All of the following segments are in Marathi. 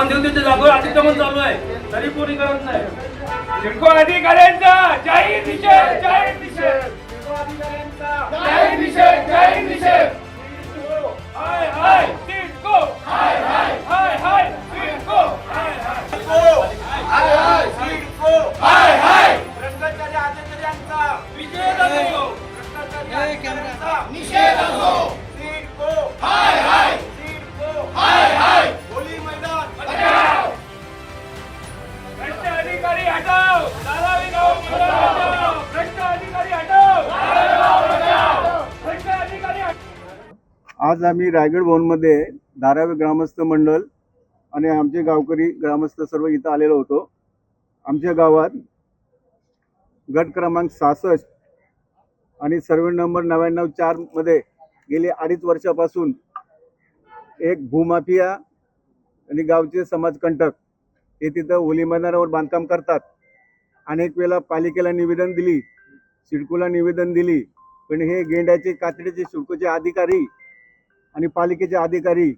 मंदिर तिथे जागोर अतिक्रमण चालू आहे. तरी कोणी करत नाही. सिडको अधिकाऱ्यांचा. जाहीर निषेध जाहीर निषेध सिडको जाहीर निषेध जाहीर निषेध हाय हाय सिडको हाय हाय हाय हाय सिडको हाय हाय. हाय हाय भ्रष्टाचारी अधिकाऱ्यांचा. निषेध असो. भ्रष्टाचारी निषेध असो. सिडको हाय हाय. आज आम्ही रायगड भवनमध्ये धारावी ग्रामस्थ मंडळ आणि आमचे गावकरी ग्रामस्थ सर्व इथं आलेलो होतो. आमच्या गावात गट क्रमांक सहासष्ट आणि सर्वे नंबर नव्याण्णव चारमध्ये गेली अडीच वर्षापासून एक भूमाफिया आणि गावचे समाजकंटक हे तिथं होली मैदानावर बांधकाम करतात. अनेक वेळा पालिकेला निवेदन दिली सिडकोला निवेदन दिली पण हे गेंड्याचे कातडीचे सिडकोचे अधिकारी आणि पालिकेचे अधिकारी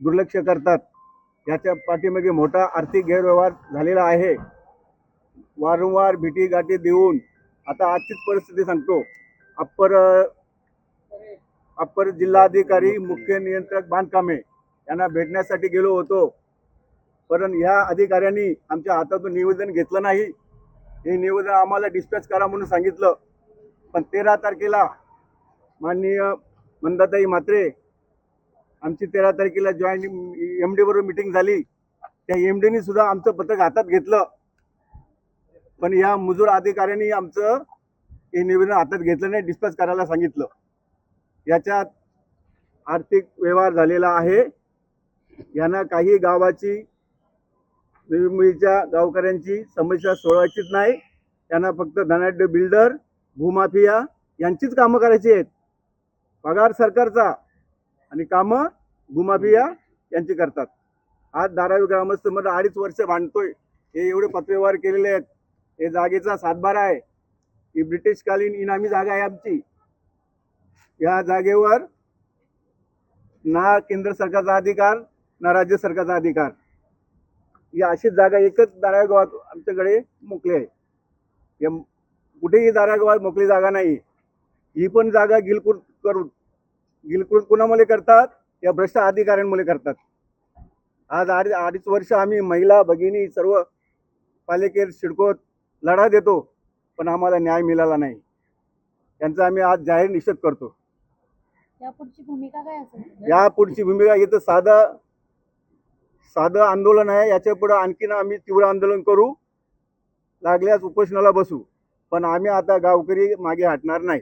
दुर्लक्ष करतात. याच्या पाठीमागे मोठा आर्थिक गैरव्यवहार झालेला आहे. वारंवार भेटी गाठी देऊन आता आजचीच परिस्थिती सांगतो. अप्पर अप्पर जिल्हाधिकारी मुख्य नियंत्रक बांधकामे यांना भेटण्यासाठी गेलो होतो. पण ह्या अधिकाऱ्यांनी आमच्या हातातून निवेदन घेतलं नाही. हे निवेदन आम्हाला डिस्पॅच करा म्हणून सांगितलं. पण तेरा तारखेला माननीय मंदाताई म्हात्रे आमची तेरा तारखेला जॉईंट एम डी बरोबर मिटिंग झाली. त्या एम डीनी सुद्धा आमचं पत्रक हातात घेतलं. पण या मजूर अधिकाऱ्यांनी आमचं हे निवेदन हातात घेतलं नाही डिस्पॅच करायला सांगितलं. याच्यात आर्थिक व्यवहार झालेला आहे. यांना काही गावाची नवी गावकऱ्यांची समस्या सोडवायचीच नाही. त्यांना फक्त धनाढ्य बिल्डर भूमाफिया यांचीच कामं करायची आहेत. पगार सरकारचा आणि कामं भूमाफिया यांची करतात. आज धारावी ग्रामस्थमध्ये अडीच वर्ष भांडतोय. हे एवढे पत्रव्यवहार केलेले आहेत. हे जागेचा सातबारा आहे. ही ब्रिटिशकालीन इनामी जागा आहे आमची. या जागेवर ना केंद्र सरकारचा अधिकार ना राज्य सरकारचा अधिकार. ही अशीच जागा एकच धारावी गावात आमच्याकडे मोकळी आहे. या कुठेही धारावी गावात मोकळी जागा नाही. ही पण जागा गिलकुट करून गिलकुट कुणामुळे करतात? या भ्रष्ट अधिकाऱ्यांमुळे करतात. आज अडीच अडीच वर्ष आम्ही महिला भगिनी सर्व पालिकेत सिडकोत लढा देतो पण आम्हाला न्याय मिळाला नाही. त्यांचा आम्ही आज जाहीर निषेध करतो. यापुढची भूमिका काय असेल? या पुढची भूमिका इथं साधं साधं आंदोलन आहे याच्यापुढे आणखीन आम्ही तीव्र आंदोलन करू. लागल्यास उपोषणाला बसू. पण आम्ही आता गावकरी मागे हटणार नाही.